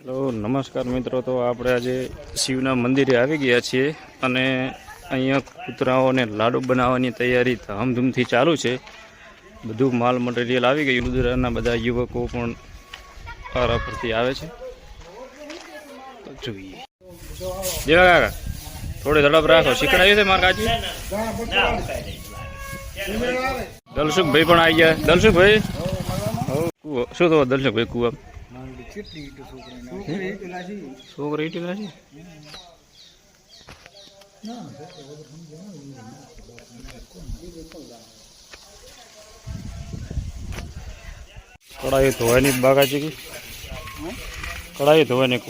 Hello, નમસ્કાર મિત્રો. તો આપણે આજે શિવના મંદિરે આવી ગયા છીએ અને અહીંયા કૂતરાઓને લાડુ બનાવવાની તૈયારી ધામધૂમથી ચાલુ છે. બધું માલ મટીરિયલ આવી ગયું. લુધરાના બધા યુવકો પણ આરા પરથી આવે છે. તો જોઈએ. જેવા કાકા, થોડી ઝડપ રાખો. શીખડાયું છે મારા કાજી દલસુખભાઈ પણ આવી ગયા. દલસુખભાઈ. શું થવા દલસુખભાઈ, કુવા? છોકરા કડાઈ ધોવાની બાગા છે કે કડાઈ ધોવાની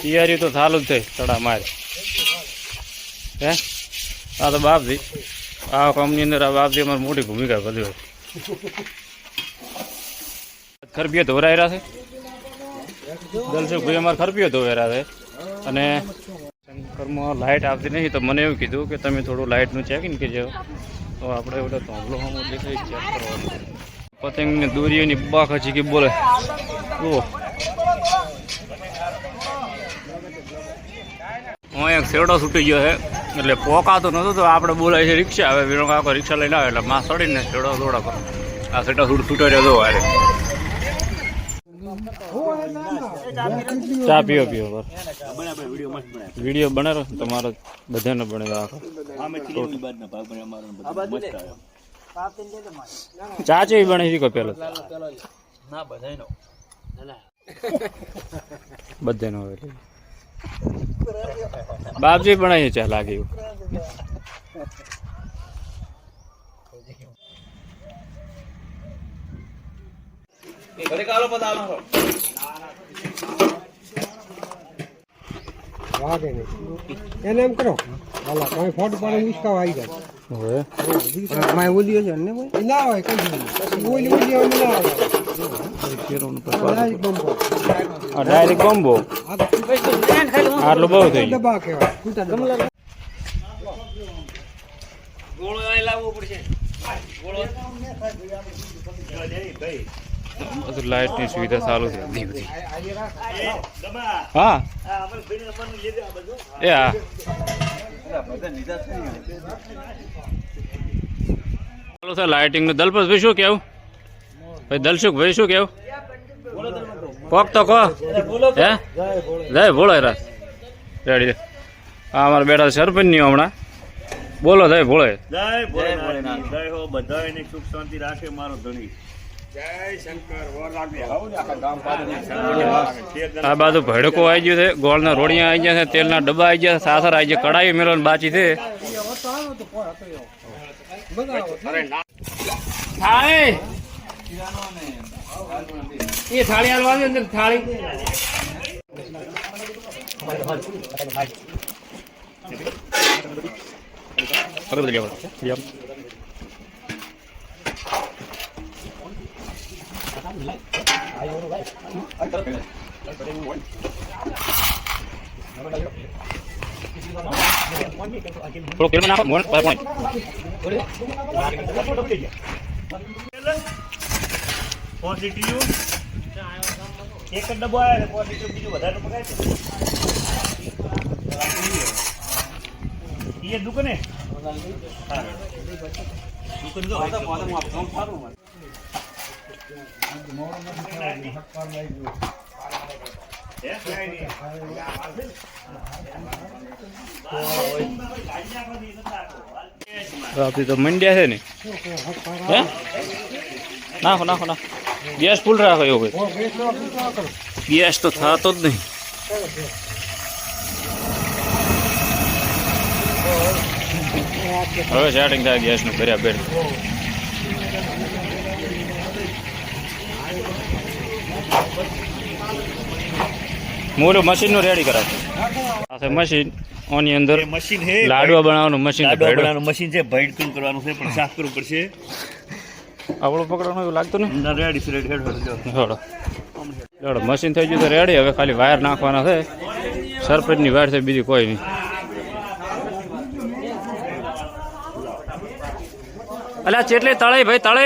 તૈયારી તો ચાલુ જ થઈ તડા મારે. હે? આ તો બાપજી. આ કામની અંદર આ બાપજી અમારી મોટી ભૂમિકા ભજવે છે ખરબીઓ રહ્યા છે? દલસુખભાઈ અમારે ખરબીઓ રહ્યા છે. અને શંકરમાં લાઇટ આવતી નથી, તો મને એવું કીધું કે તમે થોડું લાઇટનું ચેકિંગ કરજો. તો આપણે બધા થોંભલો હમો દેખાય ચેક કરવાનું. પતંગની દોરીઓની બાખ હજી કે બોલે. ઓ એક શેરડો છૂટી ગયો છે, એટલે પોકાતો નહોતો, તો આપણે બોલાય છે રિક્ષા. હવે વિનો કાકો રિક્ષા લઈને આવે, એટલે માં સડીને શેરડો દોડા કરો આ શેરડો છૂટ છૂટો રહ્યો તો અરે ચા પીઓ પીઓ વીડિયો બનાવો, તમારો બધાને બને ચા ચેવી બને કોઈ પેલો. બધાનો બાપજી બનાવી ચા લાગે વાગે નહીં એને એમ કરો. હાલા તમે ફોટો પાડી ઉસકાવ આવી જાય હવે? માય ઓલી છે ને ભાઈ ના હોય કઈ ઓલી ઓલી હોય ના આવે ડાયરેક્ટ બોમ્બો આટલું બહુ થઈ ગયું. ડબ્બા કહેવાય. કૂટા ડબ્બા બધું લાઇટની સુવિધા ચાલુ છે. બધી બધી હા? એ હા. લાઇટિંગનું દલપતભાઈ શું કેવું? ભાઈ દલસુખભાઈ શું કેવું? કોક તો કો હે? જય ભોળો રાસ રેડી. હા અમારે બેઠા સરપંચની હમણાં. બોલો જય ભોળો જય ભોળેનાથ. જય હો બધાયને સુખ શાંતિ રાખે મારો ધણી. આ બાજુ ભડકો આવી ગયો છે. ગોળના રોડિયા આવી ગયા છે. તેલના ડબ્બા આવી ગયા સાસર આવી ગયા કડાઈ મેળો બાચી છે. એ થાળી હાલવાની થાળી બધું લેવાનું થોડો તેલમાં નાખો મોણ પોઈન્ટ પોઝિટિવ એક જ ડબ્બો આવ્યો પોઝિટિવ બીજું વધારે પકાય છે. દુકાને? દુકાન જો તો મંડ્યા છે ને. નાખો નાખો નાખો. ગેસ ફૂલ રાખો એવો ભાઈ ગેસ તો થતો જ નહીં. હવે સેટિંગ થાય ગેસનું, કર્યા બેડ મોરું મશીનનું રેડી કરાવ. મશીન ઓની અંદર મશીન છે લાડવા બનાવવાનું મશીન લાડવા બનાવવાનું મશીન છે ભેડ કરવાનું છે પણ સાફ કરવું પડશે. આપણું પકડવાનું એવું લાગતું નહીં રેડી છે રેડી હેડ. હેડ મશીન થઈ ગયું તો રેડી હવે ખાલી વાયર નાખવાના છે. સરપંચની વાયર છે બીજી કોઈ નહીં. અલ્યા ચેટલી તળે ભાઈ તળે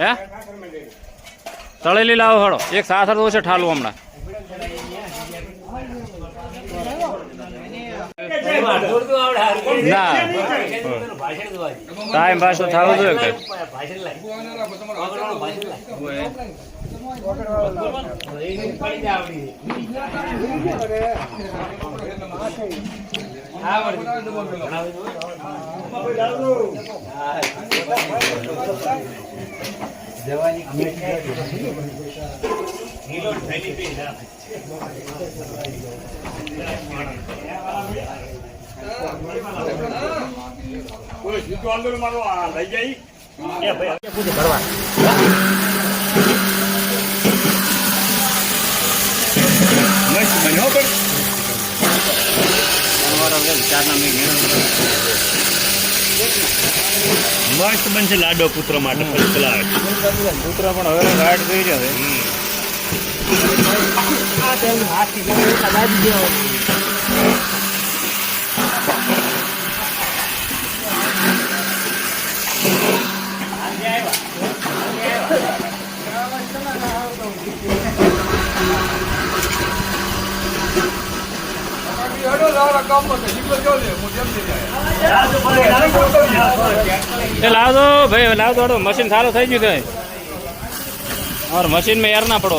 હે? તળેલી લાવો હળો એક સાસર તો છે ઠાલવું હમણાં. ના. ટાઈમ પાસ થવું જોઈએ કે? એ મસ્ત બનશે લાડો પુત્ર માટે પુત્ર પણ હવે રાડ થઈ જશે આ તેલનું હાથ કદાચ ગયો લાવજો ભાઈ લાવજો મશીન સારું થઈ ગયું થાય મશીન મેં યાર ના પડો.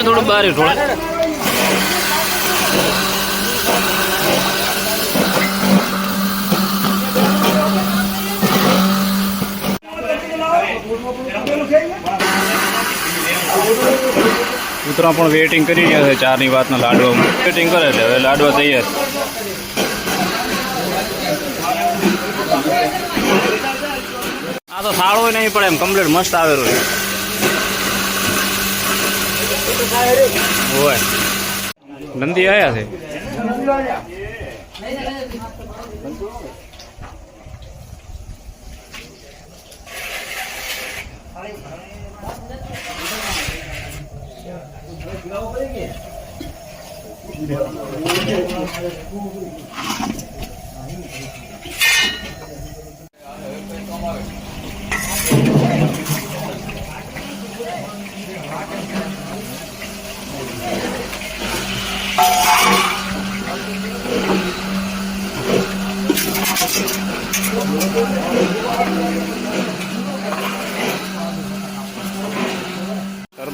થોડું બારી ઢોળે કૂતરા પણ વેઇટિંગ કરી રહ્યા છે ચારની વાતના લાડવા વેઇટિંગ કરે છે, હવે લાડવા તૈયાર. તો સાળો નહીં પડે એમ કમ્પ્લીટ મસ્ત આવેલું હોય. નંદી આવ્યા છે?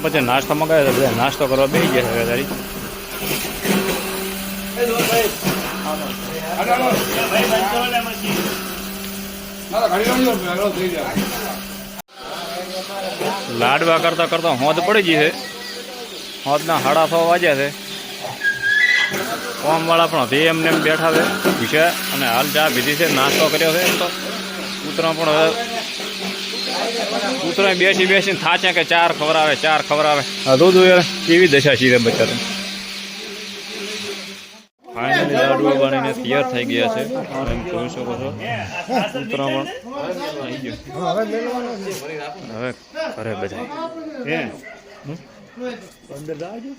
પછી નાસ્તો મગાવ્યો તો બધા નાસ્તો કરવા બે હવે તારી. લાડવા કરતા કરતા હોદ પડી ગઈ છે. હોદના હાડા થવા વાજ્યા છે. કોમવાળા પણ હતી એમને એમ બેઠા છે. પૂછ્યા અને હાલ ચા પીધી છે, નાસ્તો કર્યો છે. તો કૂતરા પણ હવે કૂતરા બેસી બેસીને થાચે કે ચાર ખવડાવે ચાર ખવડાવે. આ દૂધ યાર કેવી દશા છે બચ્ચા ફાઇનલી લાડવા બનીને તૈયાર થઈ ગયા છે. તમે જોઈ શકો છો. કૂતરા પણ આવી ગયો. હવે મેળવાનો છે હવે ઘરે બધા હે? અંદર જાજો.